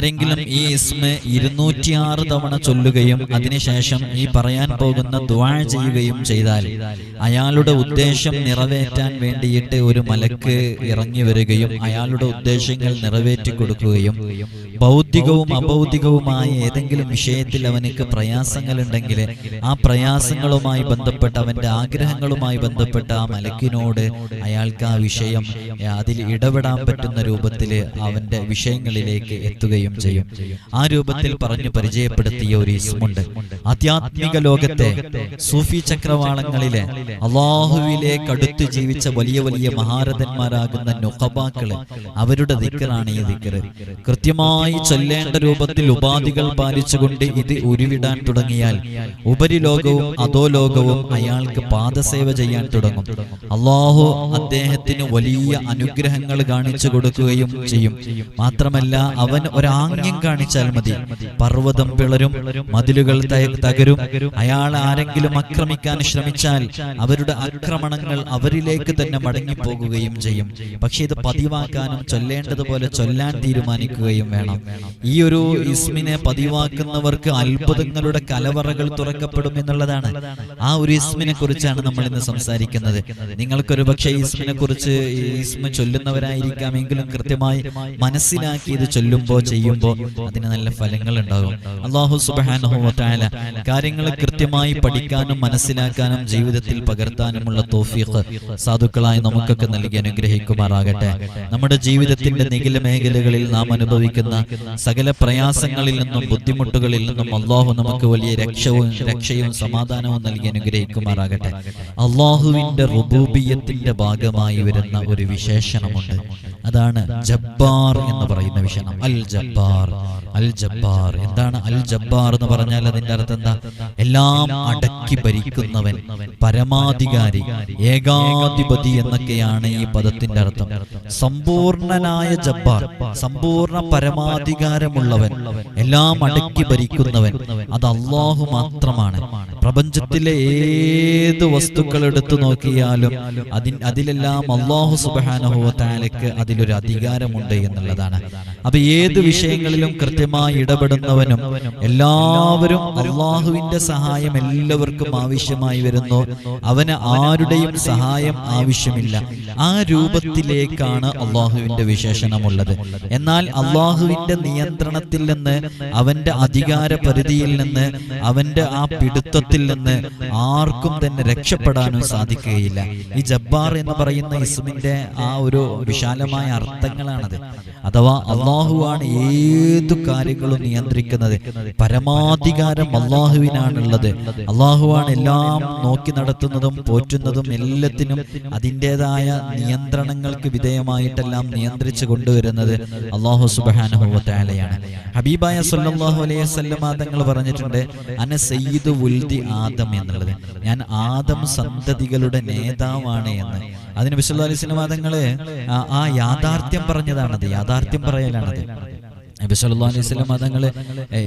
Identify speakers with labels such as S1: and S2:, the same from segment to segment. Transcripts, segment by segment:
S1: ആരെങ്കിലും ഈ ഇസ്മ ഇരുന്നൂറ്റിയാറ് തവണ ചൊല്ലുകയും അതിനുശേഷം ഈ പറയാൻ പോകുന്ന ദ്വാ ചെയ്യുകയും ചെയ്താൽ അയാളുടെ ഉദ്ദേശം നിറവേറ്റാൻ വേണ്ടിയിട്ട് ഒരു മലക്ക് ഇറങ്ങി വരികയും അയാളുടെ ഉദ്ദേശങ്ങൾ നിറവേറ്റി കൊടുക്കുകയും ഭൗതികവും അഭൗതികവുമായ ഏതെങ്കിലും വിഷയത്തിൽ അവനക്ക് പ്രയാസങ്ങൾ പ്രയാസങ്ങളുണ്ടെങ്കിൽ ആ പ്രയാസങ്ങളുമായി ബന്ധപ്പെട്ട അവന്റെ ആഗ്രഹങ്ങളുമായി ബന്ധപ്പെട്ട ആ മലക്കിനോട് അയാൾക്ക് ആ വിഷയം അതിൽ ഇടപെടാൻ പറ്റുന്ന രൂപത്തിൽ അവന്റെ വിഷയങ്ങളിലേക്ക് എത്തുകയും ചെയ്യും. ആ രൂപത്തിൽ പറഞ്ഞു പരിചയപ്പെടുത്തിയ ഒരു ഇസ്മുണ്ട്. ആധ്യാത്മിക ലോകത്തെ സൂഫി ചക്രവാളങ്ങളിലെ അള്ളാഹുവിലേക്ക് അടുത്ത് ജീവിച്ച വലിയ വലിയ മഹാരഥന്മാരാകുന്ന നുഖബാക്കൾ അവരുടെ ദിക്കറാണ് ഈ ദിക്കറ്. കൃത്യമായി ചൊല്ലേണ്ട രൂപത്തിൽ ഉപാധികൾ പാലിച്ചുകൊണ്ട് ഇത് ഉരുവിടാൻ തുടങ്ങിയാൽ ഉപരിലോകവും അധോലോകവും അയാൾക്ക് പാദസേവ ചെയ്യാൻ തുടങ്ങും. അള്ളാഹു അദ്ദേഹത്തിന് വലിയ അനുഗ്രഹങ്ങൾ കാണിച്ചു കൊടുക്കുകയും ചെയ്യും. മാത്രമല്ല അവൻ ഒരാംഗ്യം കാണിച്ചാൽ മതി. പർവതം പിളരും മതിലുകൾ തകരും. അയാൾ ആരെങ്കിലും ആക്രമിക്കാൻ ശ്രമിച്ചാൽ അവരുടെ ആക്രമണങ്ങൾ അവരിലേക്ക് തന്നെ മടങ്ങിപ്പോകുകയും ചെയ്യും. പക്ഷെ ഇത് പതിവാക്കാനും ചൊല്ലേണ്ടതുപോലെ ചൊല്ലാൻ തീരുമാനിക്കുകയും വേണം. ഈ ഒരു ഇസ്മിനെ പതിവാക്കുന്നവർക്ക് അത്ഭുതങ്ങളുടെ കലവറകൾ തുറക്കപ്പെടും എന്നുള്ളതാണ്. ആ ഒരു ഇസ്മിനെ കുറിച്ചാണ് നമ്മൾ ഇന്ന് സംസാരിക്കുന്നത്. നിങ്ങൾക്കൊരു പക്ഷേ ഇസ്മിനെ കുറിച്ച് ഇസ്മ ചൊല്ലുന്നവരായിരിക്കാമെങ്കിലും കൃത്യമായി മനസ്സിലാക്കി ഇത് ചൊല്ലുമ്പോൾ ചെയ്യുമ്പോൾ അതിന് നല്ല ഫലങ്ങൾ ഉണ്ടാകും അള്ളാഹു സുബാനുഹോല കാര്യങ്ങൾ കൃത്യമായി പഠിക്കാനും മനസ്സിലാക്കാനും ജീവിതത്തിൽ പകർത്താനുമുള്ള തോഫീഖ് സാധുക്കളായി നമുക്കൊക്കെ നൽകി അനുഗ്രഹിക്കുമാറാകട്ടെ. നമ്മുടെ ജീവിതത്തിന്റെ നികില മേഖലകളിൽ നാം അനുഭവിക്കുന്ന സകല പ്രയാസങ്ങളിൽ നിന്നും ബുദ്ധിമുട്ടുകളിൽ നിന്നും അള്ളാഹു നമുക്ക് വലിയ രക്ഷവും രക്ഷയും സമാധാനവും നൽകി അനുഗ്രഹിക്കുമാറാകട്ടെ. അള്ളാഹുവിന്റെ റുബൂബിയത്തിന്റെ ഭാഗമായി വരുന്ന ഒരു വിശേഷണമുണ്ട്. അതാണ് ജബ്ബാർ എന്ന് പറയുന്ന വിഷയം അൽ ജബ്ബാർ അൽ ജബ്ബാർ എന്താണ് അൽ ജബ്ബാർ എന്ന് പറഞ്ഞാൽ അതിന്റെ അർത്ഥം എന്താ? എല്ലാം അടക്കി ഭരിക്കുന്നവൻ പരമാധികാരി ഏകാധിപതി എന്നൊക്കെയാണ് ഈ പദത്തിന്റെ അർത്ഥം. സമ്പൂർണനായ ജബ്ബാർ സമ്പൂർണ പരമാധികാരമുള്ളവൻ എല്ലാം അടക്കി ഭരിക്കുന്നവൻ അത് അള്ളാഹു മാത്രമാണ്. പ്രപഞ്ചത്തിലെ ഏത് വസ്തുക്കൾ എടുത്തു നോക്കിയാലും അതിൻ അതിലെല്ലാം അള്ളാഹു സുബാനുഭവത്താലയ്ക്ക് അതിലൊരു അധികാരമുണ്ട് എന്നുള്ളതാണ്. അപ്പൊ ഏത് വിഷയങ്ങളിലും കൃത്യമായി ഇടപെടുന്നവനും എല്ലാവരും അള്ളാഹുവിന്റെ സഹായം എല്ലാവർക്കും ആവശ്യമായി വരുന്നു. അവന് ആരുടെയും സഹായം ആവശ്യമില്ല. ആ രൂപത്തിലേക്കാണ് അള്ളാഹുവിന്റെ വിശേഷണമുള്ളത്. എന്നാൽ അള്ളാഹുവിന്റെ നിയന്ത്രണത്തിൽ നിന്ന് അവന്റെ അധികാര പരിധിയിൽ നിന്ന് അവന്റെ ആ പിടുത്തത്തിൽ നിന്ന് ആർക്കും തന്നെ രക്ഷപ്പെടാനും സാധിക്കുകയില്ല. ഈ ജബ്ബാർ എന്ന് പറയുന്ന ഇസ്മിന്റെ ആ ഒരു വിശാലമായ അർത്ഥങ്ങളാണത്. അഥവാ അള്ളാഹുവാണ് ഏതു കാര്യങ്ങളും നിയന്ത്രിക്കുന്നത്. പരമാധികാരം അള്ളാഹുവിനാണുള്ളത്. അള്ളാഹുവാണ് എല്ലാം നോക്കി നടത്തുന്നതും പോറ്റുന്നതും എല്ലാത്തിനും അതിന്റെതായ നിയന്ത്രണങ്ങൾക്ക് വിധേയമായിട്ടെല്ലാം നിയന്ത്രിച്ചു കൊണ്ടുവരുന്നത് അള്ളാഹു സുബാനുഭവത്താലയാണ് ഹബീബായ സല്ലല്ലാഹു അലൈഹി വസല്ലമ തങ്ങൾ പറഞ്ഞിട്ടുണ്ട് അന സയ്യിദു ഉൽദി ആദം എന്നുള്ളത്. ഞാൻ ആദം സന്തതികളുടെ നേതാവാണ് എന്ന്. അതിന് അലൈഹി അലിസ്ലം തങ്ങൾ ആ- യാഥാർത്ഥ്യം പറഞ്ഞതാണത്. യാഥാർത്ഥ്യം adelante. നബി സല്ലാ അലൈഹി വസല്ലം മതങ്ങൾ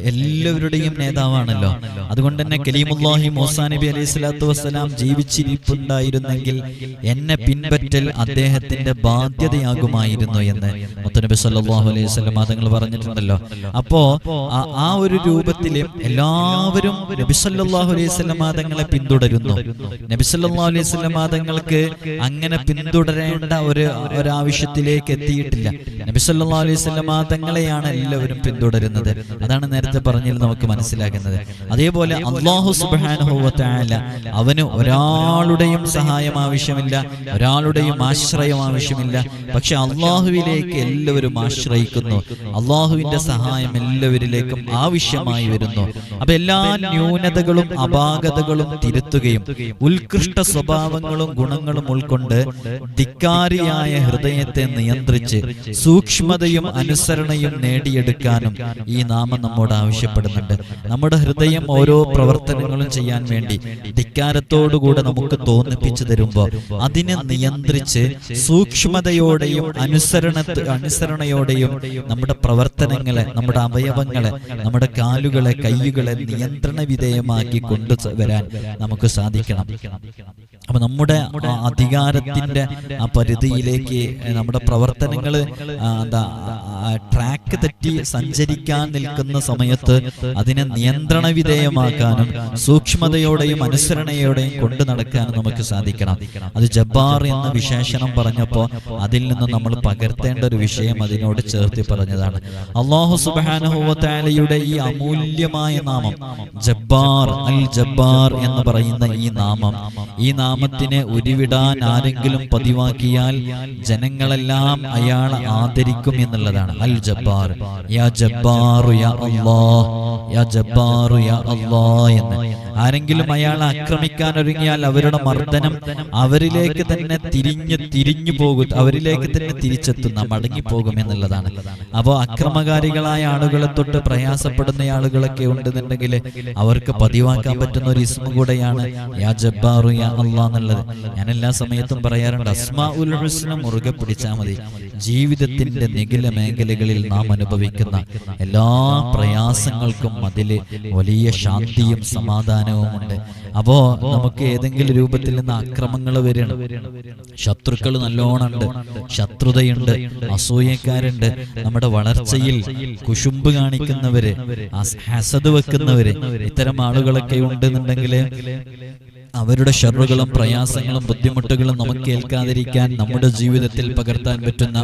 S1: എല്ലാവരുടെയും നേതാവാണല്ലോ. അതുകൊണ്ട് തന്നെ കലീമുല്ലാഹി മൂസാ നബി അലൈഹി സ്വലാത്തു വസ്സലാം ജീവിച്ചിരിപ്പുണ്ടായിരുന്നെങ്കിൽ എന്നെ പിൻപറ്റൽ അദ്ദേഹത്തിന്റെ ബാധ്യതയാകുമായിരുന്നു എന്ന് മുത്തനബി സല്ലാഹു അലൈഹി വസല്ലം മതങ്ങൾ പറഞ്ഞിട്ടുണ്ടല്ലോ. അപ്പോ ആ- ഒരു രൂപത്തിൽ എല്ലാവരും നബി സല്ലാഹു അലൈഹി വസല്ലം മതങ്ങളെ പിന്തുടരുന്നു. നബി സല്ലാ അലൈഹി വസല്ലം മതങ്ങൾക്ക് അങ്ങനെ പിന്തുടരേണ്ട ഒരു ഒരാവശ്യത്തിലേക്ക് എത്തിയിട്ടില്ല. നബി സല്ലാ അലൈഹി വസല്ലം മതങ്ങളെയാണ് എല്ലാവരും പിന്തുടരുന്നത്. അതാണ് നേരത്തെ പറഞ്ഞതിൽ നമുക്ക് മനസ്സിലാക്കുന്നത് അതേപോലെ അള്ളാഹു തആല അവന് ഒരാളുടെയും സഹായം ആവശ്യമില്ല ഒരാളുടെയും ആശ്രയം ആവശ്യമില്ല. പക്ഷെ അള്ളാഹുവിലേക്ക് എല്ലാവരും ആശ്രയിക്കുന്നു. അള്ളാഹുവിന്റെ സഹായം എല്ലാവരിലേക്കും ആവശ്യമായി വരുന്നു. അപ്പൊ എല്ലാ ന്യൂനതകളും അപാകതകളും തിരുത്തുകയും ഉത്കൃഷ്ട സ്വഭാവങ്ങളും ഗുണങ്ങളും ഉൾക്കൊണ്ട് ധിക്കാരിയായ ഹൃദയത്തെ നിയന്ത്രിച്ച് സൂക്ഷ്മതയും അനുസരണയും നേടിയെടുക്കാനും ഈ നാമം നമ്മോട് ആവശ്യപ്പെടുന്നുണ്ട്. നമ്മുടെ ഹൃദയം ഓരോ പ്രവർത്തനങ്ങളും ചെയ്യാൻ വേണ്ടി ധിക്കാരത്തോടുകൂടെ നമുക്ക് തോന്നിപ്പിച്ചു തരുമ്പോൾ അതിനെ നിയന്ത്രിച്ച് സൂക്ഷ്മതയോടെയും അനുസരണ അനുസരണയോടെയും നമ്മുടെ പ്രവർത്തനങ്ങളെ നമ്മുടെ അവയവങ്ങളെ നമ്മുടെ കാലുകളെ കൈകളെ നിയന്ത്രണ വിധേയമാക്കി കൊണ്ടുവരാൻ നമുക്ക് സാധിക്കണം. അപ്പൊ നമ്മുടെ അധികാരത്തിന്റെ ആ പരിധിയിലേക്ക് നമ്മുടെ പ്രവർത്തനങ്ങൾ എന്താ ട്രാക്ക് തെറ്റി സഞ്ചരിക്കാൻ നിൽക്കുന്ന സമയത്ത് അതിനെ നിയന്ത്രണ വിധേയമാക്കാനും സൂക്ഷ്മതയോടെയും അനുസരണയോടെയും കൊണ്ടു നടക്കാനും നമുക്ക് സാധിക്കണം. അത് ജബ്ബാർ എന്ന വിശേഷണം പറഞ്ഞപ്പോൾ അതിൽ നിന്ന് നമ്മൾ പകർത്തേണ്ട ഒരു വിഷയം അതിനോട് ചേർത്തി പറഞ്ഞതാണ്. അള്ളാഹു സുബാനുഹുവത്താലയുടെ ഈ അമൂല്യമായ നാമം ജബ്ബാർ അൽ ജബ്ബാർ എന്ന് പറയുന്ന ഈ നാമം. ഈ നാമത്തിനെ ഉരുവിടാൻ ആരെങ്കിലും പതിവാക്കിയാൽ ജനങ്ങളെല്ലാം അയാൾ ആദരിക്കും എന്നുള്ളതാണ്. അൽ ജബ്ബാർ. യാ ജബ്ബാറു യാ യാ ജബ്ബാറു യാ എന്ന്. ആരെങ്കിലും അയാളെ ആക്രമിക്കാൻ ഒരുങ്ങിയാൽ അവരുടെ മർദ്ദനം അവരിലേക്ക് തന്നെ തിരിഞ്ഞ് തിരിഞ്ഞു പോകും. അവരിലേക്ക് തന്നെ തിരിച്ചെത്തുന്ന മടങ്ങിപ്പോകും എന്നുള്ളതാണ്. അപ്പോൾ അക്രമകാരികളായ ആളുകളെ തൊട്ട് പ്രയാസപ്പെടുന്ന ആളുകളൊക്കെ ഉണ്ടെന്നുണ്ടെങ്കിൽ അവർക്ക് പതിവാക്കാൻ പറ്റുന്ന ഒരു ഇസ്മ കൂടെയാണ്. യാ ജബ്ബാറു യാ അല്ലാ എന്നുള്ളത് ഞാൻ എല്ലാ സമയത്തും പറയാറുണ്ട്. അസ്മാ ഉൽ ഹുസ്ന മുറുകെ പിടിച്ചാൽ മതി. ജീവിതത്തിന്റെ നികില മേഖലകളിൽ നാം അനുഭവിക്കുന്ന എല്ലാ പ്രയാസങ്ങൾക്കും അതിൽ വലിയ ശാന്തിയും സമാധാനവും ഉണ്ട് അപ്പോ നമുക്ക് ഏതെങ്കിലും രൂപത്തിൽ നിന്ന് അക്രമങ്ങൾ വരണം ശത്രുക്കൾ നല്ലോണമുണ്ട് ശത്രുതയുണ്ട്. അസൂയക്കാരുണ്ട്. നമ്മുടെ വളർച്ചയിൽ കുശുമ്പ് കാണിക്കുന്നവര് ഹസത് വെക്കുന്നവര് ഇത്തരം ആളുകളൊക്കെ ഉണ്ടെന്നുണ്ടെങ്കിൽ അവരുടെ ഷറുകളും പ്രയാസങ്ങളും ബുദ്ധിമുട്ടുകളും നമുക്ക് ഏൽക്കാതിരിക്കാൻ നമ്മുടെ ജീവിതത്തിൽ പകർത്താൻ പറ്റുന്ന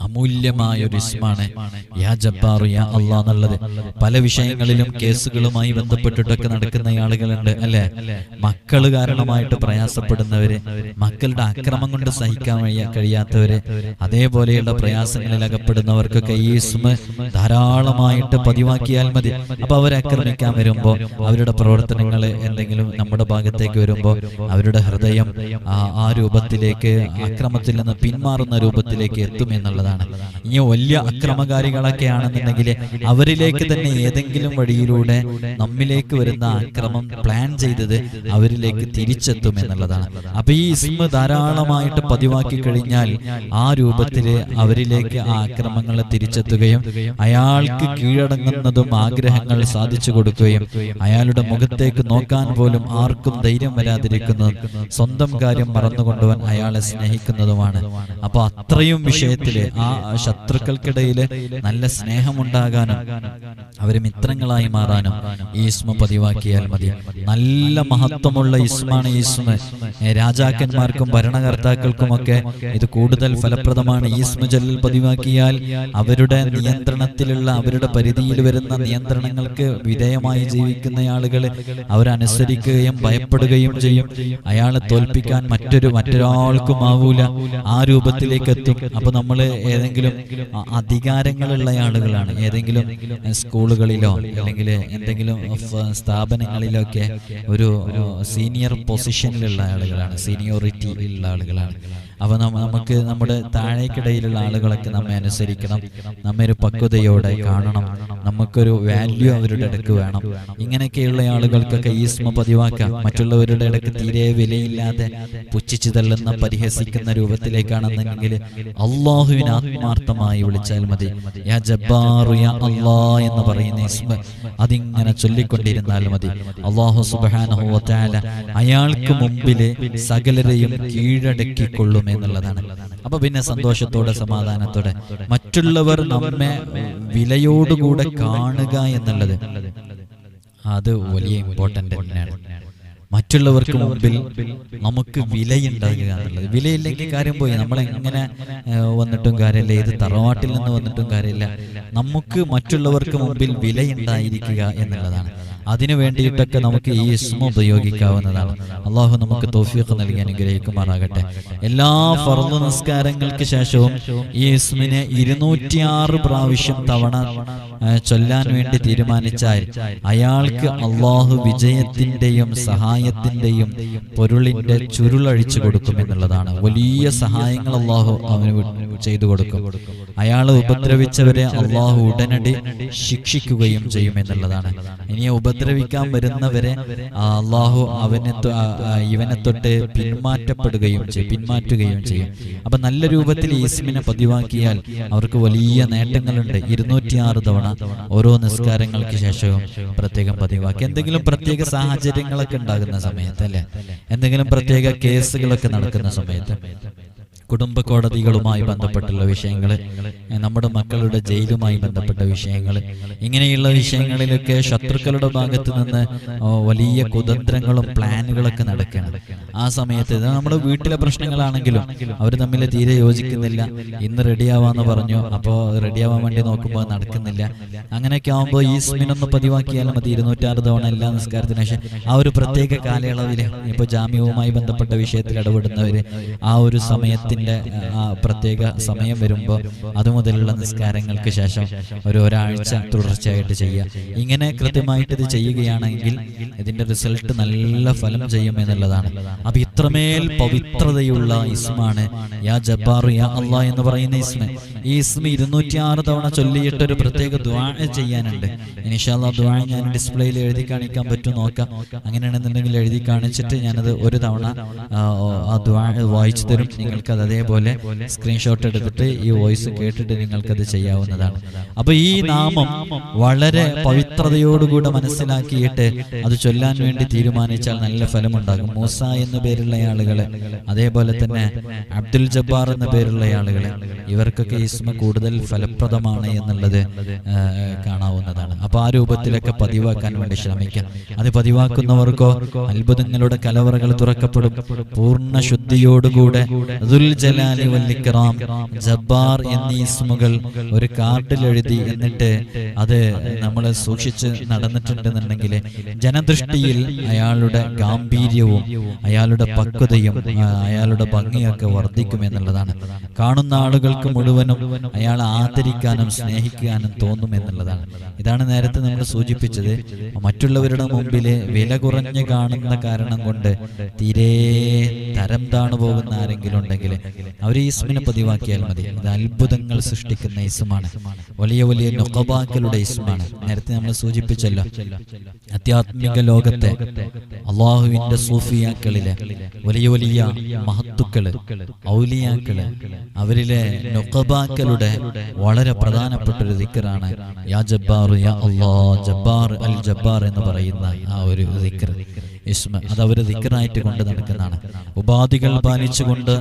S1: അമൂല്യമായ ഒരു ഇസ്മാണ്. യാ ജബ്ബാറു യാ അള്ളാ എന്നുള്ളത്. പല വിഷയങ്ങളിലും കേസുകളുമായി ബന്ധപ്പെട്ടിട്ടൊക്കെ നടക്കുന്ന ആളുകളുണ്ട് അല്ലെ? മക്കൾ കാരണമായിട്ട് പ്രയാസപ്പെടുന്നവര് മക്കളുടെ അക്രമം കൊണ്ട് സഹിക്കാൻ കഴിയാത്തവര്. അതേപോലെയുള്ള പ്രയാസങ്ങളിൽ അകപ്പെടുന്നവർക്കൊക്കെ ഈ ഇസ്മ ധാരാളമായിട്ട് പതിവാക്കിയാൽ മതി. അപ്പൊ അവരെ ആക്രമിക്കാൻ വരുമ്പോ അവരുടെ പ്രവർത്തനങ്ങൾ എന്തെങ്കിലും നമ്മുടെ ഭാഗത്തേക്ക് വരുമ്പോൾ അവരുടെ ഹൃദയം ആ രൂപത്തിലേക്ക് അക്രമത്തിൽ നിന്ന് പിന്മാറുന്ന രൂപത്തിലേക്ക് എത്തും എന്നുള്ളതാണ്. ഇനി വലിയ അക്രമകാരികളൊക്കെ ആണെന്നുണ്ടെങ്കിൽ അവരിലേക്ക് തന്നെ ഏതെങ്കിലും വഴിയിലൂടെ നമ്മിലേക്ക് വരുന്ന അക്രമം പ്ലാൻ ചെയ്തത് അവരിലേക്ക് തിരിച്ചെത്തും എന്നുള്ളതാണ്. അപ്പൊ ഈ ഇസ്മ ധാരാളമായിട്ട് പതിവാക്കി കഴിഞ്ഞാൽ ആ രൂപത്തിൽ അവരിലേക്ക് ആ അക്രമങ്ങൾ തിരിച്ചെത്തുകയും അയാൾക്ക് കീഴടങ്ങുന്നതും ആഗ്രഹങ്ങൾ സാധിച്ചു കൊടുക്കുകയും അയാളുടെ മുഖത്തേക്ക് നോക്കാൻ പോലും ആർക്കും ധൈര്യം വരാതിരിക്കുന്നതും സ്വന്തം കാര്യം മറന്നുകൊണ്ടുവൻ അയാളെ സ്നേഹിക്കുന്നതുമാണ്. അപ്പൊ അത്രയും വിഷയത്തിൽ ആ ശത്രുക്കൾക്കിടയിൽ നല്ല സ്നേഹമുണ്ടാകാനും അവർ മിത്രങ്ങളായി മാറാനും ഈസ്മ പതിവാക്കിയാൽ മതി. നല്ല മഹത്വമുള്ള ഇസ്മാണ് ഈസ്മ രാജാക്കന്മാർക്കും ഭരണകർത്താക്കൾക്കും രാജാക്കന്മാർക്കും ഭരണകർത്താക്കൾക്കുമൊക്കെ ഇത് കൂടുതൽ ഫലപ്രദമാണ്. ഈസ്മ ജല്ലിൽ പതിവാക്കിയാൽ അവരുടെ നിയന്ത്രണത്തിലുള്ള അവരുടെ പരിധിയിൽ വരുന്ന നിയന്ത്രണങ്ങൾക്ക് വിധേയമായി ജീവിക്കുന്ന ആളുകൾ അവരനുസരിക്കുകയും ഭയപ്പെടുകയും ചെയ്യും. അയാളെ തോൽപ്പിക്കാൻ മറ്റൊരു മറ്റൊരാൾക്കും ആവൂല. ആ രൂപത്തിലേക്ക് എത്തും. അപ്പൊ നമ്മൾ ഏതെങ്കിലും അധികാരങ്ങളുള്ള ആളുകളാണ്. ഏതെങ്കിലും സ്കൂളുകളിലോ അല്ലെങ്കിൽ എന്തെങ്കിലും സ്ഥാപനങ്ങളിലോ ഒക്കെ ഒരു സീനിയർ പൊസിഷനിലുള്ള ആളുകളാണ്. സീനിയോറിറ്റി ഉള്ള ആളുകളാണ്. നമ്മ- നമുക്ക് നമ്മുടെ താഴേക്കിടയിലുള്ള ആളുകളൊക്കെ നമ്മെ അനുസരിക്കണം. നമ്മെ ഒരു പക്വതയോടെ കാണണം. നമുക്കൊരു വാല്യൂ അവരുടെ ഇടയ്ക്ക് വേണം. ഇങ്ങനെയൊക്കെയുള്ള ആളുകൾക്കൊക്കെ ഈ സ്മ പതിവാക്കാം. മറ്റുള്ളവരുടെ ഇടയ്ക്ക് തീരെ വിലയില്ലാതെ പുച്ഛിച്ചു തള്ളുന്ന പരിഹസിക്കുന്ന രൂപത്തിലേക്കാണെന്നുണ്ടെങ്കിൽ അള്ളാഹുവിനെ ആത്മാർത്ഥമായി വിളിച്ചാൽ മതി. യാ ജബ്ബാറു യാ അല്ലാ എന്ന് പറയുന്ന ഇസ്മ അതിങ്ങനെ ചൊല്ലിക്കൊണ്ടിരുന്നാൽ മതി. അള്ളാഹു തആല അയാൾക്ക് മുമ്പിലെ സകലരെയും കീഴടക്കിക്കൊള്ളും എന്നുള്ളതാണ്. അപ്പൊ പിന്നെ സന്തോഷത്തോടെ സമാധാനത്തോടെ മറ്റുള്ളവർ നമ്മെ വിലയോടുകൂടെ കാണുക എന്നുള്ളത്. അത് വലിയ ഇമ്പോർട്ടന്റ് തന്നെയാണ്. മറ്റുള്ളവർക്ക് മുമ്പിൽ നമുക്ക് വിലയുണ്ടാകുക എന്നുള്ളത്. വിലയില്ലെങ്കിൽ കാര്യം പോയി. നമ്മളെങ്ങനെ എങ്ങനെ വന്നിട്ടും കാര്യമില്ല. ഏത് തറവാട്ടിൽ നിന്ന് വന്നിട്ടും കാര്യമില്ല. നമുക്ക് മറ്റുള്ളവർക്ക് മുമ്പിൽ വിലയുണ്ടായിരിക്കുക എന്നുള്ളതാണ്. അതിനു വേണ്ടിയിട്ടൊക്കെ നമുക്ക് ഈ ഇസ്മ ഉപയോഗിക്കാവുന്നതാണ്. അള്ളാഹു നമുക്ക് തോഫീഖ് നൽകി അനുഗ്രഹിക്കുമാറാകട്ടെ. എല്ലാ ഫർദ് നിസ്കാരങ്ങൾക്ക് ശേഷവും ഈ ഇസ്മിനെ ഇരുന്നൂറ്റിയാറ് പ്രാവശ്യം തവണ ചൊല്ലാൻ വേണ്ടി തീരുമാനിച്ചാൽ അയാൾക്ക് അള്ളാഹു വിജയത്തിന്റെയും സഹായത്തിന്റെയും പൊരുളിന്റെ ചുരുളഴിച്ചു കൊടുക്കും എന്നുള്ളതാണ്. വലിയ സഹായങ്ങൾ അള്ളാഹു അവന് ചെയ്തു കൊടുക്കും. അയാളെ ഉപദ്രവിച്ചവരെ അള്ളാഹു ഉടനടി ശിക്ഷിക്കുകയും ചെയ്യും എന്നുള്ളതാണ്. ഇനി ഉപദ്രവിക്കാൻ വരുന്നവരെ അള്ളാഹു അവനെ ഇവനെ തൊട്ട് പിന്മാറ്റപ്പെടുകയും ചെയ്യും പിന്മാറ്റുകയും ചെയ്യും. അപ്പൊ നല്ല രൂപത്തിൽ ഈസ്മിനെ പതിവാക്കിയാൽ അവർക്ക് വലിയ നേട്ടങ്ങളുണ്ട്. ഇരുന്നൂറ്റിയാറ് തവണ ഓരോ നിസ്കാരങ്ങൾക്ക് ശേഷവും പ്രത്യേകം പതിവാക്കി. എന്തെങ്കിലും പ്രത്യേക സാഹചര്യങ്ങളൊക്കെ ഉണ്ടാകുന്ന സമയത്ത് അല്ലെ? എന്തെങ്കിലും പ്രത്യേക കേസുകളൊക്കെ നടക്കുന്ന സമയത്ത്. കുടുംബ കോടതികളുമായി ബന്ധപ്പെട്ടുള്ള വിഷയങ്ങൾ നമ്മുടെ മക്കളുടെ ജയിലുമായി ബന്ധപ്പെട്ട വിഷയങ്ങൾ ഇങ്ങനെയുള്ള വിഷയങ്ങളിലൊക്കെ ശത്രുക്കളുടെ ഭാഗത്ത് നിന്ന് വലിയ കുതന്ത്രങ്ങളും പ്ലാനുകളൊക്കെ നടക്കുകയാണ് ആ സമയത്ത് നമ്മുടെ വീട്ടിലെ പ്രശ്നങ്ങളാണെങ്കിലും അവർ തമ്മിൽ തീരെ യോജിക്കുന്നില്ല. ഇന്ന് റെഡിയാവാന്ന് പറഞ്ഞു. അപ്പോൾ റെഡിയാവാൻ വേണ്ടി നോക്കുമ്പോൾ നടക്കുന്നില്ല. അങ്ങനെയൊക്കെ ആകുമ്പോൾ ഈ സ്മിനൊന്ന് പതിവാക്കിയാൽ മതി. ഇരുന്നൂറ്റാറ് തവണ എല്ലാ നിസ്കാരത്തിന് ശേഷം ആ ഒരു പ്രത്യേക കാലയളവിൽ ഇപ്പോൾ ജാമ്യവുമായി ബന്ധപ്പെട്ട വിഷയത്തിൽ ഇടപെടുന്നവർ ആ ഒരു സമയത്തിന്റെ ആ പ്രത്യേക സമയം വരുമ്പോൾ അതുമുതലുള്ള നിസ്കാരങ്ങൾക്ക് ശേഷം ഒരു ഒരാഴ്ച തുടർച്ചയായിട്ട് ചെയ്യുക. ഇങ്ങനെ കൃത്യമായിട്ട് ഇത് ചെയ്യുകയാണെങ്കിൽ ഇതിന്റെ റിസൾട്ട് നല്ല ഫലം ചെയ്യും എന്നുള്ളതാണ്. അപ്പൊ ഇത്രമേൽ പവിത്രതയുള്ള ഇസ്മാണ്. യാ ജബ്ബാർ യാ അള്ളാ എന്ന് പറയുന്ന ഇസ്മ. ഈ ഇസ്മ ഇരുന്നൂറ്റി ആറ് തവണ ചൊല്ലിയിട്ട് ഒരു പ്രത്യേക ദ്വാ ചെയ്യാനുണ്ട്. ഇനിഷാല്ല ദ്വാ ഞാൻ ഡിസ്പ്ലേയിൽ എഴുതി കാണിക്കാൻ പറ്റും നോക്കാം. അങ്ങനെയാണെന്നുണ്ടെങ്കിൽ എഴുതി കാണിച്ചിട്ട് ഞാനത് ഒരു തവണ ആ, ദ്വാ വായിച്ചു തരും. നിങ്ങൾക്ക് അത് അതേപോലെ സ്ക്രീൻഷോട്ട് എടുത്തിട്ട് ഈ വോയിസ് കേട്ടിട്ട് നിങ്ങൾക്കത് ചെയ്യാവുന്നതാണ്. അപ്പൊ ഈ നാമം വളരെ പവിത്രതയോടുകൂടെ മനസ്സിലാക്കിയിട്ട് അത് ചൊല്ലാൻ വേണ്ടി തീരുമാനിച്ചാൽ നല്ല ഫലമുണ്ടാകും. മൂസ എന്ന പേരുള്ള ആളുകളെ അതേപോലെ തന്നെ അബ്ദുൽ ജബ്ബാർ എന്ന പേരുള്ള ആളുകളെ ഇവർക്കൊക്കെ ഇസ്മ കൂടുതൽ ഫലപ്രദമാണ് എന്നുള്ളത് കാണാവുന്നതാണ്. അപ്പൊ ആ രൂപത്തിലൊക്കെ പതിവാക്കാൻ വേണ്ടി ശ്രമിക്കാം. അത് പതിവാക്കുന്നവർക്കോ അത്ഭുതങ്ങളുടെ കലവറകൾ തുറക്കപ്പെടും. പൂർണ ശുദ്ധിയോടുകൂടെ ദുൽ ജലാലി വല്ലിക്കറാം ജബ്ബാർ എന്നീ ഇസ്മുകൾ ഒരു കാർഡിൽ എഴുതി എന്നിട്ട് അത് നമ്മൾ സൂക്ഷിച്ച് നടന്നിട്ടുണ്ടെന്നുണ്ടെങ്കിൽ ജനദൃഷ്ടിയിൽ അയാളുടെ ഗാംഭീര്യവും അയാളുടെ പക്വതയും അയാളുടെ ഭംഗിയൊക്കെ വർദ്ധിക്കും എന്നുള്ളതാണ്. കാണുന്ന ആളുകൾക്ക് മുഴുവനും അയാൾ ആദരിക്കാനും സ്നേഹിക്കാനും തോന്നും എന്നുള്ളതാണ്. ഇതാണ് നേരത്തെ നമ്മൾ സൂചിപ്പിച്ചത്. മറ്റുള്ളവരുടെ മുമ്പിൽ വില കുറഞ്ഞു കാണുന്ന കാരണം കൊണ്ട് തീരെ തരം താണു പോകുന്ന ആരെങ്കിലും ഉണ്ടെങ്കിൽ അവർ ഈ ഇസ്മിനെ പതിവാക്കിയാൽ മതി. ഇത് അത്ഭുതങ്ങൾ സൃഷ്ടിക്കുന്ന ഇസ്മാണ് വലിയ വലിയ നൊക്കബാക്കളുടെ ഇസ്മാണ് നേരത്തെ നമ്മൾ സൂചിപ്പിച്ചല്ലോ. അത്യാത്മിക ലോകത്തെ അള്ളാഹുവിന്റെ സൂഫിയാക്കളിലെ വലിയ വലിയ മഹത്തുക്കൾ ഔലിയാക്കൾ അവരിലെ നൊക്കബാക്കളുടെ വളരെ പ്രധാനപ്പെട്ട ഒരു ദിക്കറാണ് യാ ജബ്ബാർ യാ അള്ളാ ജബ്ബാർ അൽ ജബ്ബാർ എന്ന് പറയുന്ന ആ ഒരു ദിക്കർ ഇസ്മ അത് അവർ ദിക്കറായിട്ട് കൊണ്ട് നടക്കുന്നതാണ്. ഉപാധികൾ പാലിച്ചുകൊണ്ട്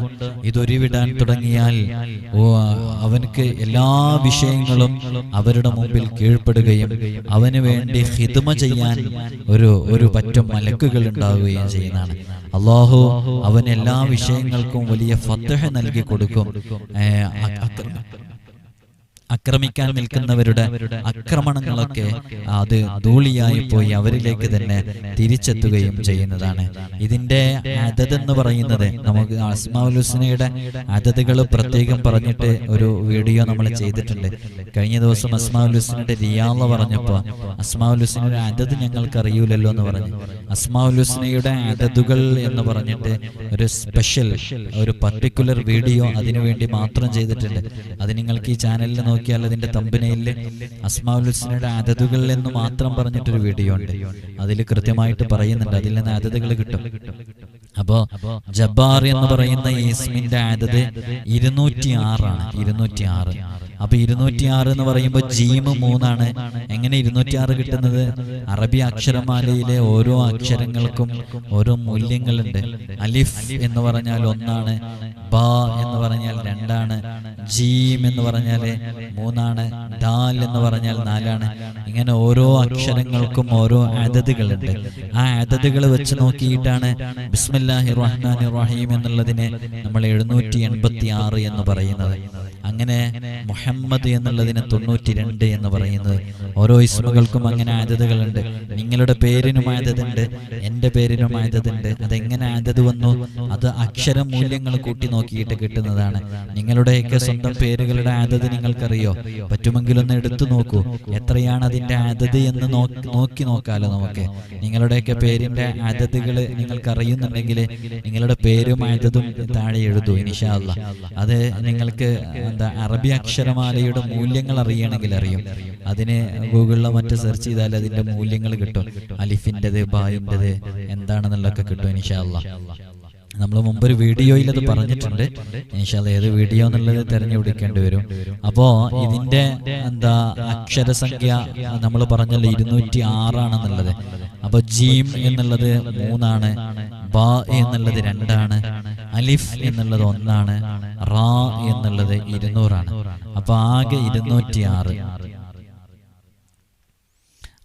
S1: ഇതൊരുവിടാൻ തുടങ്ങിയാൽ അവനക്ക് എല്ലാ വിഷയങ്ങളും അവരുടെ മുമ്പിൽ കീഴ്പ്പെടുകയും അവന് വേണ്ടി ഹിദ്മ ചെയ്യാൻ ഒരു ഒരു പറ്റം മലക്കുകൾ ഉണ്ടാവുകയും ചെയ്യുന്നതാണ്. അള്ളാഹു അവൻ എല്ലാ വിഷയങ്ങൾക്കും വലിയ ഫത്തഹ നൽകി കൊടുക്കും. ആക്രമിക്കാൻ നിൽക്കുന്നവരുടെ ആക്രമണങ്ങളൊക്കെ അത് ധൂളിയായി പോയി അവരിലേക്ക് തന്നെ തിരിച്ചെത്തുകയും ചെയ്യുന്നതാണ്. ഇതിന്റെ അതത് എന്ന് പറയുന്നത് നമുക്ക് അസ്മാഉൽ ഹുസ്നയുടെ അതതുകൾ പ്രത്യേകം പറഞ്ഞിട്ട് ഒരു വീഡിയോ നമ്മൾ ചെയ്തിട്ടുണ്ട്. കഴിഞ്ഞ ദിവസം അസ്മാഉൽ ഹുസ്നയുടെ റിയാള പറഞ്ഞപ്പോൾ ഹുസ്നയുടെ അതത് ഞങ്ങൾക്ക് അറിയൂലല്ലോ എന്ന് പറഞ്ഞു. അസ്മാഉൽ ഹുസ്നയുടെ അതതുകൾ എന്ന് പറഞ്ഞിട്ട് ഒരു സ്പെഷ്യൽ ഒരു പർട്ടിക്കുലർ വീഡിയോ അതിനുവേണ്ടി മാത്രം ചെയ്തിട്ടുണ്ട്. അത് നിങ്ങൾക്ക് ഈ ചാനലിൽ നോക്കിയാൽ അതിന്റെ തമ്പനയിൽ അസ്മാഉൽ ഹുസ്നയുടെ അതതുകൾ എന്ന് മാത്രം പറഞ്ഞിട്ടൊരു വീഡിയോ ഉണ്ട്. അതിൽ കൃത്യമായിട്ട് പറയുന്നുണ്ട്. അതിൽ നിന്ന് അതതുകൾ കിട്ടും. അപ്പോ ജബ്ബാർ എന്ന് പറയുന്ന ഈസ്മിന്റെ അതത് ഇരുന്നൂറ്റി ആറാണ് ഇരുന്നൂറ്റി ആറ് അപ്പൊ ഇരുന്നൂറ്റി ആറ് എന്ന് പറയുമ്പോൾ ജീമ് മൂന്നാണ്. എങ്ങനെ ഇരുന്നൂറ്റി ആറ് കിട്ടുന്നത്? അറബി അക്ഷരമാലയിലെ ഓരോ അക്ഷരങ്ങൾക്കും ഓരോ മൂല്യങ്ങളുണ്ട്. അലിഫ് എന്ന് പറഞ്ഞാൽ ഒന്നാണ്. ബ എന്ന് പറഞ്ഞാൽ രണ്ടാണ് ജീം എന്ന് പറഞ്ഞാൽ മൂന്നാണ് ദാൽ എന്ന് പറഞ്ഞാൽ നാലാണ്. ഇങ്ങനെ ഓരോ അക്ഷരങ്ങൾക്കും ഓരോ അതതുകളുണ്ട് ആ അതതുകൾ വെച്ച് നോക്കിയിട്ടാണ് ബിസ്മില്ലാഹി റഹ്മാൻ റഹീം എന്നുള്ളതിനെ നമ്മൾ എഴുന്നൂറ്റി എൺപത്തി ആറ് എന്ന് പറയുന്നത്. അങ്ങനെ മുഹമ്മദ് എന്നുള്ളതിന് തൊണ്ണൂറ്റി രണ്ട് എന്ന് പറയുന്നത്. ഓരോ ഇസ്മുകൾക്കും അങ്ങനെ ആദ്യതകളുണ്ട് നിങ്ങളുടെ പേരിനും ആദതുണ്ട് എന്റെ പേരിനും ആദതുണ്ട്. അതെങ്ങനെ ആദത് വന്നു? അത് അക്ഷര മൂല്യങ്ങൾ കൂട്ടി നോക്കിയിട്ട് കിട്ടുന്നതാണ്. നിങ്ങളുടെയൊക്കെ സ്വന്തം പേരുകളുടെ ആദത് നിങ്ങൾക്കറിയോ? പറ്റുമെങ്കിലൊന്ന് എടുത്തു നോക്കൂ. എത്രയാണ് അതിന്റെ അതത് എന്ന് നോക്കി നോക്കാലോ നമുക്ക്. നിങ്ങളുടെയൊക്കെ പേരിന്റെ അതതുകൾ നിങ്ങൾക്ക് അറിയുന്നുണ്ടെങ്കിൽ നിങ്ങളുടെ പേരും അതതും താഴെ എഴുതൂ ഇനിഷാല്ല അത് നിങ്ങൾക്ക് എന്താ അറബി അക്ഷരമാലയുടെ മൂല്യങ്ങൾ അറിയണമെങ്കിൽ അറിയും. അതിന് ഗൂഗിളിലോ മറ്റോ സെർച്ച് ചെയ്താൽ അതിന്റെ മൂല്യങ്ങൾ കിട്ടും. അലിഫിന്റെത് ബായിന്റെത് എന്താണെന്നുള്ളതൊക്കെ കിട്ടും ഇനിഷാല്ല നമ്മൾ മുമ്പ് ഒരു വീഡിയോയിൽ അത് പറഞ്ഞിട്ടുണ്ട്. ഇൻഷാല്ല ഏത് വീഡിയോ എന്നുള്ളത് തിരഞ്ഞെടുക്കേണ്ടി വരും. അപ്പോ ഇതിന്റെ എന്താ അക്ഷരസംഖ്യ നമ്മൾ പറഞ്ഞല്ലോ ഇരുന്നൂറ്റി ആറാണെന്നുള്ളത് അപ്പൊ ജീം എന്നുള്ളത് മൂന്നാണ്. ബ എന്നുള്ളത് രണ്ടാണ്. അലിഫ് എന്നുള്ളത് ഒന്നാണ്. റാ എന്നുള്ളത് ഇരുന്നൂറാണ്. അപ്പൊ ആകെ ഇരുന്നൂറ്റി ആറ്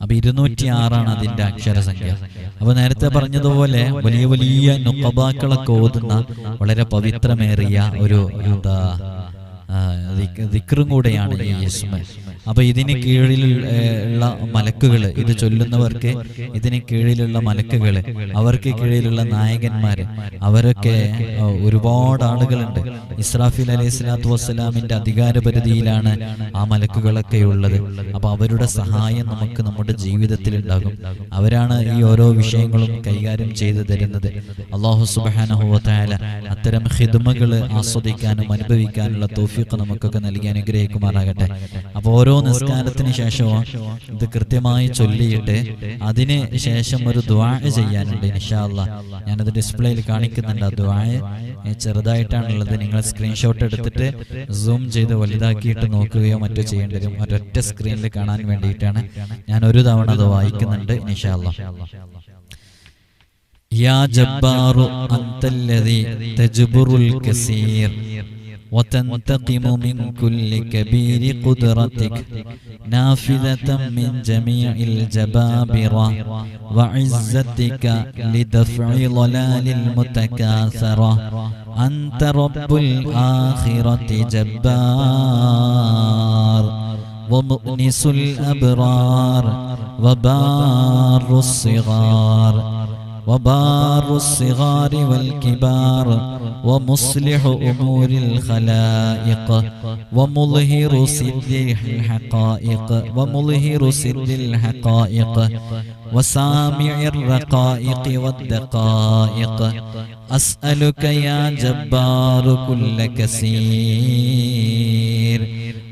S1: അപ്പൊ ഇരുന്നൂറ്റി ആറാണ് അതിന്റെ അക്ഷരസംഖ്യ. അപ്പൊ നേരത്തെ പറഞ്ഞതുപോലെ വലിയ വലിയ നുക്കബാക്കളൊക്കെ ഓതുന്ന വളരെ പവിത്രമേറിയ ഒരു എന്താ ദിക്റും കൂടെയാണ് ഈ ഇസ്മ അപ്പൊ ഇതിന് കീഴിലുള്ള ഉള്ള മലക്കുകൾ ഇത് ചൊല്ലുന്നവർക്ക് ഇതിന് കീഴിലുള്ള മലക്കുകൾ അവർക്ക് കീഴിലുള്ള നായകന്മാര് അവരൊക്കെ ഒരുപാട് ആളുകളുണ്ട്. ഇസ്രാഫിൽ അലൈഹി സ്വലാത്തു വസ്സലാമിന്റെ അധികാരപരിധിയിലാണ് ആ മലക്കുകളൊക്കെ ഉള്ളത്. അപ്പൊ അവരുടെ സഹായം നമുക്ക് നമ്മുടെ ജീവിതത്തിൽ ഉണ്ടാകും. അവരാണ് ഈ ഓരോ വിഷയങ്ങളും കൈകാര്യം ചെയ്തു തരുന്നത്. അള്ളാഹു സുബാനഹുല അത്തരം ഹിദ്മകൾ ആസ്വദിക്കാനും അനുഭവിക്കാനുള്ള തോഫിക്ക് നമുക്കൊക്കെ നൽകി അനുഗ്രഹിക്കുമാറാകട്ടെ. അപ്പൊ ഓരോ നിസ്കാരത്തിന് ശേഷവും ഇത് കൃത്യമായി ചൊല്ലിയിട്ട് അതിന് ശേഷം ഒരു ദ്വാ ചെയ്യാനുണ്ട് ഇൻഷാല്ല ഞാനത് ഡിസ്പ്ലേയിൽ കാണിക്കുന്നുണ്ട് ആ ദ്വാ ചെറുതായിട്ടാണുള്ളത് നിങ്ങൾ സ്ക്രീൻഷോട്ട് എടുത്തിട്ട് സൂം ചെയ്ത് വലുതാക്കിയിട്ട് നോക്കുകയോ മറ്റോ ചെയ്യേണ്ടി വരും ഒരൊറ്റ സ്ക്രീനിൽ കാണാൻ വേണ്ടിയിട്ടാണ് ഞാൻ ഒരു തവണ അത് വായിക്കുന്നുണ്ട് ഇൻഷാല്ല يا جبار أنت الذي تجبر الكثير وتنتقم من كل كبير قدرتك نافذة من جميع الجبابرة وعزتك لدفع ضلال المتكاثرة. أنت رب الآخرة جبار ومؤنس الأبرار وبار الصغار. وبار الصغار والكبار ومصلح أمور الخلائق ومظهر سر الحقائق ومظهر سر الحقائق وسامع الرقائق والدقائق. أسألك يا جبار كل كثير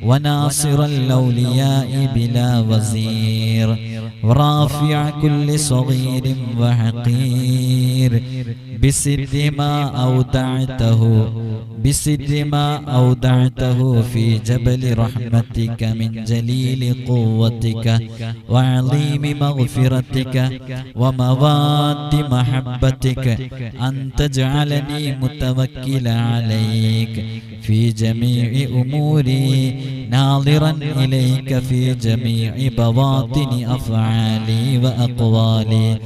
S1: وناصر الأولياء بلا وزير ورافع كل صغير وحقير. بسد ما أودعته بسد ما أودعته في جبل رحمتك من جليل قوتك وعظيم مغفرتك ومواد محبتك أن تجعلني متوكل عليك في جميع أموري ناظرا إليك في جميع بواطن أفعالي وأقوالي.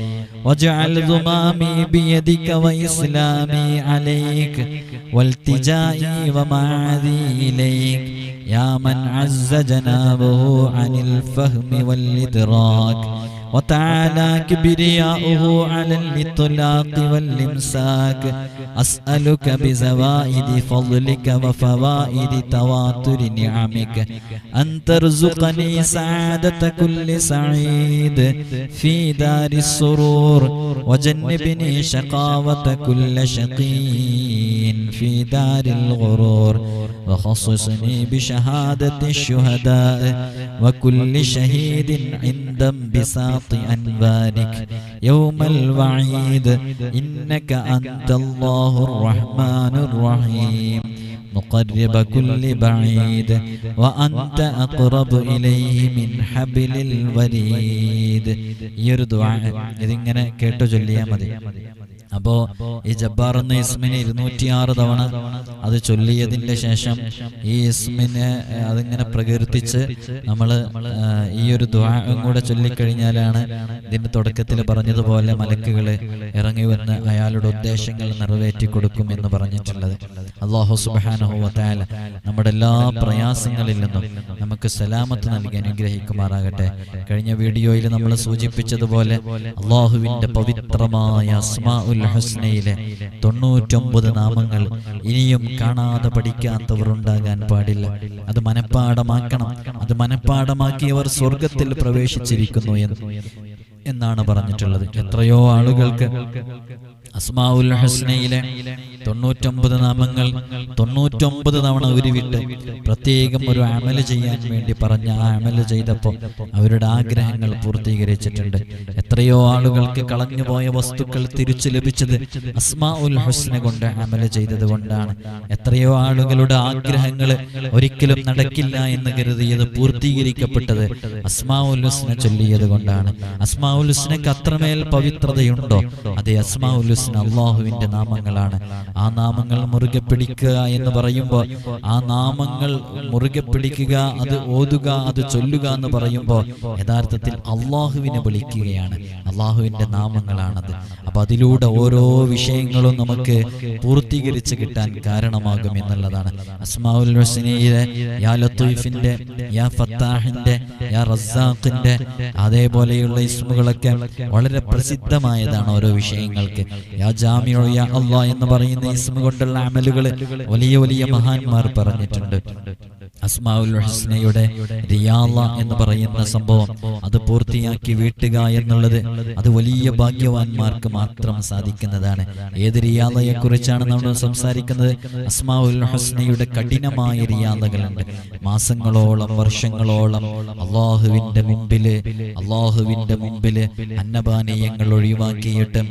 S1: واجعل ذمامي بيدك وإسلامي عليك. والتجائي ومعاذي إليك. يا من عز جنابه عن الفهم والإدراك. وتعالى كبرياؤه على الإطلاق والإمساك. أسألك بزوائد فضلك وفوائد تواتر نعمك. أن ترزقني سعادة كل سعيد في دار السرور. وجنبني شقاوة كل شقي في دار الغرور. وخصصني بشهادة الشهداء وكل شهيد عند انبساط أنبارك يوم الوعيد إنك أنت الله الرحمن الرحيم. مقرب كل بعيد وأنت أقرب إليه من حبل الوريد. يردع إذن كيتو جليا مدي അപ്പോ ഈ ജബ്ബാർ എന്ന ഇസ്മിനെ ഇരുന്നൂറ്റിയാറ് തവണ അത് ചൊല്ലിയതിന്റെ ശേഷം ഈ ഇസ്മിനെ അതിങ്ങനെ പ്രകീർത്തിച്ച് നമ്മൾ ഈ ഒരു ദ്വാരം കൂടെ ചൊല്ലിക്കഴിഞ്ഞാലാണ് ഇതിന്റെ തുടക്കത്തിൽ പറഞ്ഞതുപോലെ മലക്കുകൾ ഇറങ്ങി വന്ന് അയാളുടെ ഉദ്ദേശങ്ങൾ നിറവേറ്റി കൊടുക്കും എന്ന് പറഞ്ഞിട്ടുള്ളത്. അള്ളാഹു സുബാനഹുല നമ്മുടെ എല്ലാ പ്രയാസങ്ങളിൽ നിന്നും നമുക്ക് സലാമത്ത് നൽകി അനുഗ്രഹിക്കുമാറാകട്ടെ. കഴിഞ്ഞ വീഡിയോയിൽ നമ്മൾ സൂചിപ്പിച്ചതുപോലെ അള്ളാഹുവിന്റെ പവിത്രമായ അസ്മാ ഉൽ ഹുസ്നയിലെ തൊണ്ണൂറ്റൊമ്പത് നാമങ്ങൾ ഇനിയും കാണാതെ പഠിക്കാത്തവർ ഉണ്ടാകാൻ പാടില്ല. അത് മനഃപ്പാടമാക്കണം അത് മനഃപ്പാടമാക്കിയവർ സ്വർഗത്തിൽ പ്രവേശിച്ചിരിക്കുന്നു എന്ന് എന്നാണ് പറഞ്ഞിട്ടുള്ളത്. എത്രയോ ആളുകൾക്ക് അസ്മാഉൽ ഹുസ്നയിലെ തൊണ്ണൂറ്റൊമ്പത് നാമങ്ങൾ തൊണ്ണൂറ്റൊമ്പത് തവണ ഉരുവിട്ട് പ്രത്യേകം ഒരു അമൽ ചെയ്യാൻ വേണ്ടി പറഞ്ഞ ആ അമൽ ചെയ്തപ്പോൾ അവരുടെ ആഗ്രഹങ്ങൾ പൂർത്തീകരിച്ചിട്ടുണ്ട്. എത്രയോ ആളുകൾക്ക് കളഞ്ഞുപോയ വസ്തുക്കൾ തിരിച്ചു ലഭിച്ചത് അസ്മാ ഉൽ ഹുസ്ന കൊണ്ട് അമൽ ചെയ്തത് കൊണ്ടാണ്. എത്രയോ ആളുകളുടെ ആഗ്രഹങ്ങൾ ഒരിക്കലും നടക്കില്ല എന്ന് കരുതിയത് പൂർത്തീകരിക്കപ്പെട്ടത് അസ്മാ ഉൽ ഹുസ്ന ചൊല്ലിയത് കൊണ്ടാണ്. അസ്മാ ഉൽ ഹുസ്നക്ക് അത്രമേൽ പവിത്രതയുണ്ടോ? അതെ അസ്മാ ഉൽ ഹുസ്ന അള്ളാഹുവിന്റെ നാമങ്ങളാണ്. ആ നാമങ്ങൾ മുറുകെ പിടിക്കുക എന്ന് പറയുമ്പോൾ ആ നാമങ്ങൾ മുറുകെ പിടിക്കുക അത് ഓതുക അത് ചൊല്ലുക എന്ന് പറയുമ്പോൾ യഥാർത്ഥത്തിൽ അള്ളാഹുവിനെ വിളിക്കുകയാണ്. അള്ളാഹുവിന്റെ നാമങ്ങളാണത്. അപ്പൊ അതിലൂടെ ഓരോ വിഷയങ്ങളും നമുക്ക് പൂർത്തീകരിച്ച് കിട്ടാൻ കാരണമാകും എന്നുള്ളതാണ്. അസ്മാഉൽ ഹുസ്നയിലെ യാ ലത്തീഫിന്റെ യാ യാ അതേപോലെയുള്ള ഇസ്മുകളൊക്കെ വളരെ പ്രസിദ്ധമായതാണ് ഓരോ വിഷയങ്ങൾക്ക്. യാ ജാമിയോ യാ അള്ളാഹ് എന്ന് പറയുന്ന കൊണ്ടുള്ള അമലുകൾ വലിയ വലിയ മഹാന്മാർ പറഞ്ഞിട്ടുണ്ട്. അസ്മാഉൽ ഹുസ്നയുടെ റിയാള എന്ന് പറയുന്ന സംഭവം അത് പൂർത്തിയാക്കി വീട്ടുക എന്നുള്ളത് അത് വലിയ ഭാഗ്യവാന്മാർക്ക് മാത്രം സാധിക്കുന്നതാണ്. ഏത് റിയാളയെ കുറിച്ചാണ് നമ്മൾ സംസാരിക്കുന്നത്? അസ്മാവുൽ ഹുസ്നയുടെ കഠിനമായ റിയാളകളുണ്ട്. മാസങ്ങളോളം വർഷങ്ങളോളം അള്ളാഹുവിന്റെ മുമ്പിൽ അള്ളാഹുവിന്റെ മുമ്പിൽ അന്നപാനീയങ്ങൾ ഒഴിവാക്കിയിട്ട്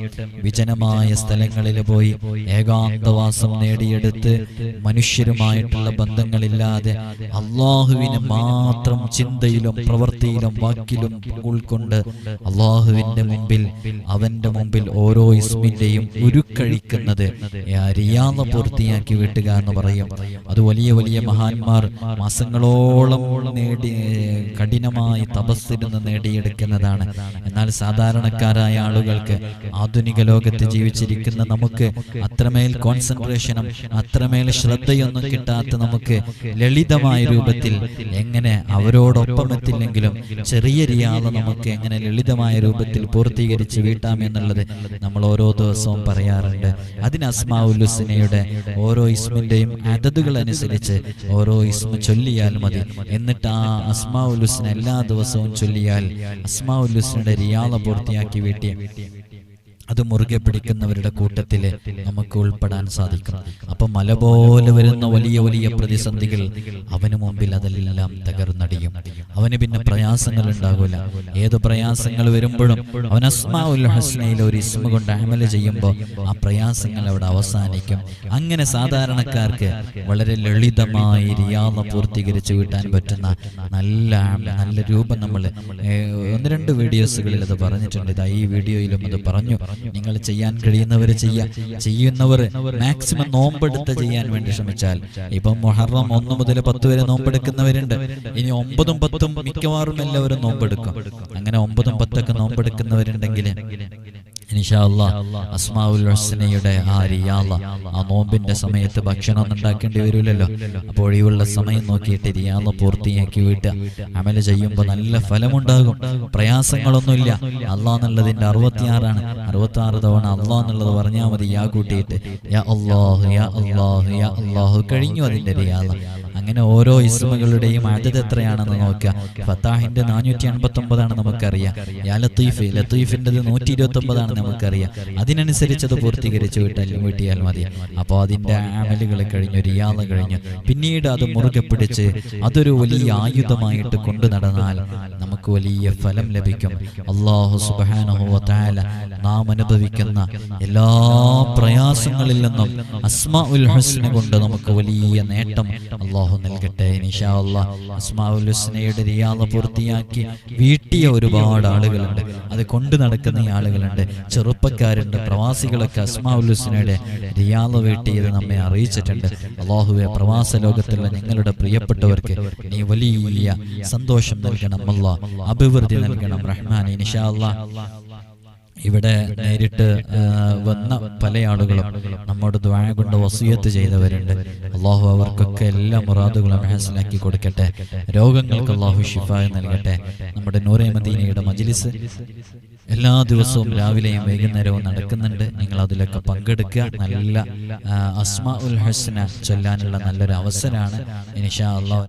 S1: വിജനമായ സ്ഥലങ്ങളിൽ പോയി ഏകാന്തവാസം നേടിയെടുത്ത് മനുഷ്യരുമായിട്ടുള്ള ബന്ധങ്ങളില്ലാതെ അള്ളാഹുവിനെ മാത്രം ചിന്തയിലും പ്രവൃത്തിയിലും വാക്കിലും ഉൾക്കൊണ്ട് അള്ളാഹുവിന്റെ മുമ്പിൽ അവന്റെ മുമ്പിൽ ഓരോ ഇസ്മിന്റെയും ഉരുക്കഴിക്കുന്നത്. റിയാദ പൂർത്തിയാക്കി വിട്ടുക എന്ന് പറയും. അത് വലിയ വലിയ മഹാന്മാർ മാസങ്ങളോളം നേടി കഠിനമായി തപസ്സിരുന്ന് നേടിയെടുക്കുന്നതാണ്. എന്നാൽ സാധാരണക്കാരായ ആളുകൾക്ക് ആധുനിക ലോകത്ത് ജീവിച്ചിരിക്കുന്ന നമുക്ക് അത്രമേൽ കോൺസെൻട്രേഷനും അത്രമേൽ ശ്രദ്ധയൊന്നും കിട്ടാത്ത നമുക്ക് ലളിതമായ രൂപത്തിൽ എങ്ങനെ അവരോടൊപ്പം എത്തില്ലെങ്കിലും ചെറിയ റിയാദ നമുക്ക് എങ്ങനെ ലളിതമായ രൂപത്തിൽ പൂർത്തീകരിച്ച് വീട്ടാമെന്നുള്ളത് നമ്മൾ ഓരോ ദിവസവും പറയാറുണ്ട്. അതിന് അസ്മാഉല്ലുസിനയുടെ ഓരോ ഇസ്മിന്റെയും അതതുകൾ അനുസരിച്ച് ഓരോ ഇസ്മ ചൊല്ലിയാൽ മതി. എന്നിട്ട് ആ അസ്മാഉല്ലുസിനെ എല്ലാ ദിവസവും ചൊല്ലിയാൽ അസ്മാഉല്ലുസിനയുടെ റിയാദ പൂർത്തിയാക്കി വീട്ടിയ അത് മുറുകെ പിടിക്കുന്നവരുടെ കൂട്ടത്തിൽ നമുക്ക് ഉൾപ്പെടാൻ സാധിക്കും. അപ്പൊ മല പോലെ വരുന്ന വലിയ വലിയ പ്രതിസന്ധികൾ അവന് മുമ്പിൽ അതെല്ലാം തകർന്നടിയും. അവന് പിന്നെ പ്രയാസങ്ങൾ ഉണ്ടാകില്ല ഏത് പ്രയാസങ്ങൾ വരുമ്പോഴും അവൻ അസ്മാ ഉൽ ഹസ്നയിൽ ഒരു ഇസ്മ കൊണ്ട് അമല ചെയ്യുമ്പോൾ ആ പ്രയാസങ്ങൾ അവിടെ അവസാനിക്കും. അങ്ങനെ സാധാരണക്കാർക്ക് വളരെ ലളിതമായി റിയാദ പൂർത്തീകരിച്ച് കിട്ടാൻ പറ്റുന്ന നല്ല നല്ല രൂപം നമ്മൾ ഒന്ന് രണ്ട് വീഡിയോസുകളിൽ അത് പറഞ്ഞിട്ടുണ്ട്. ഇതാ ഈ വീഡിയോയിലും അത് പറഞ്ഞു. നിങ്ങൾ ചെയ്യാൻ കഴിയുന്നവര് ചെയ്യാ ചെയ്യുന്നവർ മാക്സിമം നോമ്പെടുത്ത് ചെയ്യാൻ വേണ്ടി ശ്രമിച്ചാൽ. ഇപ്പം മൊഹറം ഒന്ന് മുതൽ പത്ത് വരെ നോമ്പെടുക്കുന്നവരുണ്ട്. ഇനി ഒമ്പതും പത്തും മിക്കവാറും എല്ലാവരും നോമ്പെടുക്കും. അങ്ങനെ ഒമ്പതും പത്തൊക്കെ നോമ്പെടുക്കുന്നവരുണ്ടെങ്കിൽ ഹുസ്നയുടെ ആ റിയാള ആ നോമ്പിന്റെ സമയത്ത് ഭക്ഷണം ഉണ്ടാക്കേണ്ടി വരില്ലല്ലോ. അപ്പോൾ ഒഴിവുള്ള സമയം നോക്കിയിട്ട് റിയാള പൂർത്തിയാക്കി വിട്ട് അമല ചെയ്യുമ്പോൾ നല്ല ഫലമുണ്ടാകും. പ്രയാസങ്ങളൊന്നുമില്ല. അള്ളാഹ് എന്നുള്ളതിന്റെ അറുപത്തിയാറാണ്. അറുപത്തി ആറ് തവണ അള്ളാഹ് എന്നുള്ളത് പറഞ്ഞാൽ മതി. യാ കൂട്ടിയിട്ട് യാ അള്ളാഹു യാ അള്ളാഹു യാ അള്ളാഹു കഴിഞ്ഞു അതിന്റെ റിയാള അങ്ങനെ ഓരോ ഇസ്മുകളുടെയും അതത് എത്രയാണെന്ന് നോക്കുക. ഫത്താഹിന്റെ നാനൂറ്റി അൻപത്തി ഒമ്പതാണ് നമുക്കറിയാം യാ ലത്തീഫ് ലത്തീഫിന്റെത് നൂറ്റി ഇരുപത്തി ഒമ്പതാണ് നമുക്കറിയാം. അതിനനുസരിച്ച് അത് പൂർത്തീകരിച്ചു വിട്ടാൽ വീട്ടിയാൽ മതി. അപ്പോൾ അതിന്റെ ആമലുകൾ കഴിഞ്ഞു റിയാദ കഴിഞ്ഞു പിന്നീട് അത് മുറുകെ പിടിച്ച് അതൊരു വലിയ ആയുധമായിട്ട് കൊണ്ടു നടന്നാൽ നമുക്ക് വലിയ ഫലം ലഭിക്കും. അള്ളാഹു സുബാനഹുല നാം അനുഭവിക്കുന്ന എല്ലാ പ്രയാസങ്ങളിൽ നിന്നും അസ്മ ഉൽ ഹസ്ന കൊണ്ട് നമുക്ക് വലിയ നേട്ടം അള്ളാഹു നൽകട്ടെ. നിഷാ അള്ളാഹ് ഹുസ്നയുടെ റിയാദ പൂർത്തിയാക്കി വീട്ടിയ ഒരുപാട് ആളുകളുണ്ട്. അത് കൊണ്ടു നടക്കുന്ന ആളുകളുണ്ട്. ചെറുപ്പക്കാരുണ്ട് പ്രവാസികളൊക്കെ അസ്മാ ഉൽ ഹുസ്നയുടെ റിയാദ വീട്ടിയത് നമ്മെ അറിയിച്ചിട്ടുണ്ട്. അള്ളാഹുവെ പ്രവാസ ലോകത്തുള്ള നിങ്ങളുടെ പ്രിയപ്പെട്ടവർക്ക് നീ വലിയ സന്തോഷം നൽകണം. അല്ലാ അഭിവൃദ്ധി നൽകണം. റഹ്മാൻ നിഷാ അള്ളാഹ്. ഇവിടെ നേരിട്ട് വന്ന പല ആളുകളും നമ്മുടെ ദ്വാഴ കൊണ്ട് വസൂയത്ത് ചെയ്തവരുണ്ട്. അള്ളാഹു അവർക്കൊക്കെ എല്ലാ മുറാദുകളും ഹാസിലാക്കി കൊടുക്കട്ടെ. രോഗങ്ങൾക്ക് അള്ളാഹു ഷിഫായ നൽകട്ടെ. നമ്മുടെ നൂറേമദീനയുടെ മജിലിസ് എല്ലാ ദിവസവും രാവിലെയും വൈകുന്നേരവും നടക്കുന്നുണ്ട്. നിങ്ങൾ അതിലൊക്കെ പങ്കെടുക്കുക. നല്ല അസ്മാ ഉൽ ഹസ്ന ചൊല്ലാനുള്ള നല്ലൊരു അവസരമാണ്. ഇനിഷാ അള്ളാഹു